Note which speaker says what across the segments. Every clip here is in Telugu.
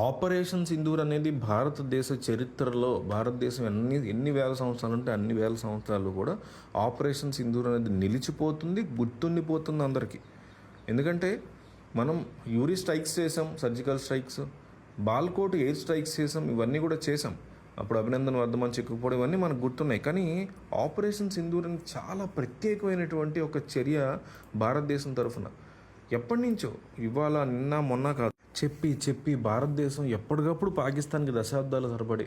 Speaker 1: ఆపరేషన్ సింధూర్ అనేది భారతదేశ చరిత్రలో భారతదేశం ఎన్ని ఎన్ని వేల సంవత్సరాలు ఉంటే అన్ని వేల సంవత్సరాలు కూడా ఆపరేషన్ సింధూర్ అనేది నిలిచిపోతుంది గుర్తుండిపోతుంది అందరికీ. ఎందుకంటే మనం యూరి స్ట్రైక్స్ చేసాం surgical strikes Balakot air strikes చేసాం ఇవన్నీ కూడా చేసాం అప్పుడు అభినందన్ వర్ధమాన్ చిక్కుపోవడం ఇవన్నీ మనకు గుర్తున్నాయి. కానీ ఆపరేషన్ సింధూర్ అని చాలా ప్రత్యేకమైనటువంటి ఒక చర్య భారతదేశం తరఫున. ఎప్పటి నుంచో ఇవాళ నిన్న మొన్న కాదు. చెప్పి చెప్పి భారతదేశం ఎప్పటికప్పుడు పాకిస్తాన్కి దశాబ్దాల సరిపడి.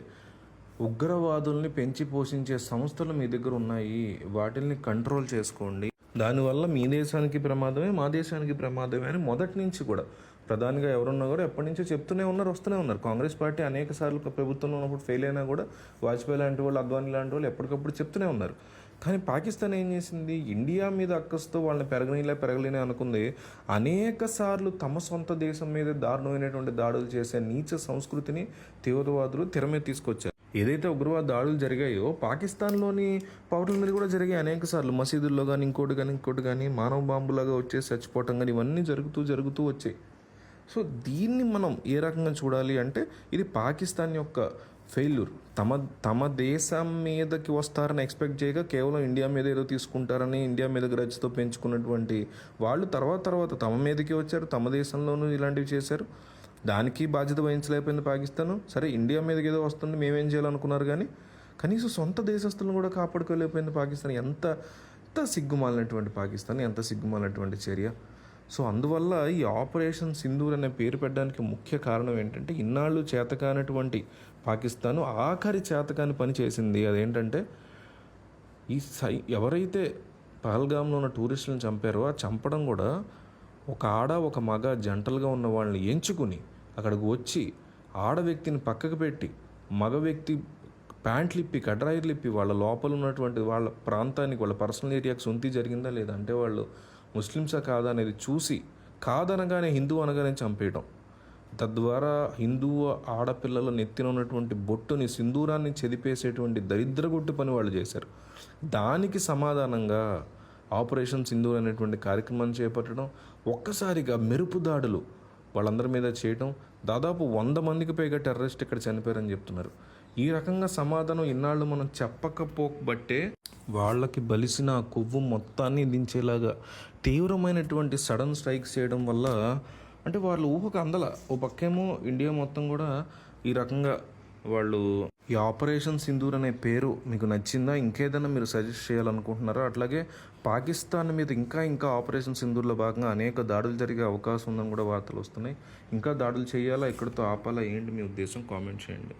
Speaker 1: ఉగ్రవాదుల్ని పెంచి పోషించే సంస్థలు మీ దగ్గర ఉన్నాయి. వాటిల్ని కంట్రోల్ చేసుకోండి. దానివల్ల మీ దేశానికి ప్రమాదమే మా దేశానికి ప్రమాదమే అని మొదటి నుంచి కూడా ప్రధానిగా ఎవరున్నా కూడా ఎప్పటి నుంచో చెప్తూనే ఉన్నారు వస్తూనే ఉన్నారు. కాంగ్రెస్ పార్టీ అనేక సార్లు ప్రభుత్వంలో ఉన్నప్పుడు ఫెయిల్ అయినా కూడా వాజ్పేయి లాంటి వాళ్ళు అద్వానీ లాంటి వాళ్ళు ఎప్పటికప్పుడు చెప్తూనే ఉన్నారు. కానీ పాకిస్తాన్ ఏం చేసింది? ఇండియా మీద అక్కస్తో వాళ్ళని పెరగనీలే పెరగలేనే అనుకుంది. అనేక సార్లు తమ సొంత దేశం మీద దారుణమైనటువంటి దాడులు చేసే నీచ సంస్కృతిని తీవ్రవాదులు తెరమే తీసుకొచ్చారు. ఏదైతే ఉగ్రవాద దాడులు జరిగాయో పాకిస్తాన్లోని పౌరుల మీద కూడా జరిగాయి అనేక సార్లు. మసీదుల్లో కానీ ఇంకోటి కానీ ఇంకోటి కానీ మానవ బాంబులాగా వచ్చేసి చచ్చిపోవటం కానీ ఇవన్నీ జరుగుతూ జరుగుతూ వచ్చాయి. సో దీన్ని మనం ఏ రకంగా చూడాలి అంటే ఇది పాకిస్తాన్ యొక్క ఫెయిల్యూర్ తమ తమ దేశం మీదకి వస్తారని ఎక్స్పెక్ట్ చేయగా కేవలం ఇండియా మీద ఏదో తీసుకుంటారని ఇండియా మీద గ్రజ్తో పెంచుకున్నటువంటి వాళ్ళు తర్వాత తర్వాత తమ మీదకి వచ్చారు తమ దేశంలోనూ ఇలాంటివి చేశారు. దానికి బాధ్యత వహించలేకపోయింది పాకిస్తాన్. సరే ఇండియా మీదకి ఏదో వస్తుంది మేమేం చేయాలనుకున్నారు కానీ కనీసం సొంత దేశస్తులను కూడా కాపాడుకోలేకపోయింది పాకిస్తాన్. ఎంత ఎంత సిగ్గుమాలినటువంటి పాకిస్తాన్ ఎంత సిగ్గుమాలినటువంటి చర్య. సో అందువల్ల ఈ ఆపరేషన్ సింధూర్ అనే పేరు పెట్టడానికి ముఖ్య కారణం ఏంటంటే ఇన్నాళ్ళు చేతకానటువంటి పాకిస్తాన్ ఆఖరి చేతకాని పని చేసింది. అదేంటంటే ఈ సై ఎవరైతే పహల్గామ్లో ఉన్న టూరిస్టులను చంపారో ఆ చంపడం కూడా ఒక ఆడ ఒక మగ జంటలుగా ఉన్న వాళ్ళని ఎంచుకుని అక్కడికి వచ్చి ఆడ వ్యక్తిని పక్కకు పెట్టి మగ వ్యక్తి ప్యాంట్లు ఇప్పి కడ్రాయిలు ఇప్పి వాళ్ళ లోపల ఉన్నటువంటి వాళ్ళ ప్రాంతానికి వాళ్ళ పర్సనల్ ఏరియాకి సొంతి జరిగిందా లేదా? అంటే వాళ్ళు ముస్లిమ్సా కాదా అనేది చూసి కాదనగానే హిందూ అనగానే చంపేయటం. తద్వారా హిందూ ఆడపిల్లల నెత్తిన ఉన్నటువంటి బొట్టుని సింధూరాన్ని చెదిపేసేటువంటి దరిద్రగొట్టు పని వాళ్ళు చేశారు. దానికి సమాధానంగా ఆపరేషన్ సింధూర్ అనేటువంటి కార్యక్రమాన్ని చేపట్టడం ఒక్కసారిగా మెరుపు దాడులు వాళ్ళందరి మీద చేయటం దాదాపు వంద మందికి పైగా టెర్రరిస్ట్ ఇక్కడ చనిపోయారని చెప్తున్నారు. ఈ రకంగా సమాధానం ఇన్నాళ్ళు మనం చెప్పకపోబట్టే వాళ్ళకి బలిసిన ఆ కొవ్వు మొత్తాన్ని దించేలాగా తీవ్రమైనటువంటి సడన్ స్ట్రైక్స్ చేయడం వల్ల అంటే వాళ్ళు ఊహకు అందల. ఓ పక్కేమో ఇండియా మొత్తం కూడా ఈ రకంగా వాళ్ళు ఈ ఆపరేషన్ సింధూర్ అనే పేరు మీకు నచ్చిందా? ఇంకేదైనా మీరు సజెస్ట్ చేయాలనుకుంటున్నారా? అట్లాగే పాకిస్తాన్ మీద ఇంకా ఇంకా ఆపరేషన్ సింధూర్లో భాగంగా అనేక దాడులు జరిగే అవకాశం ఉందని కూడా వార్తలు వస్తున్నాయి. ఇంకా దాడులు చేయాలా? ఎక్కడితో ఆపాలా? ఏంటి మీ ఉద్దేశం? కామెంట్ చేయండి.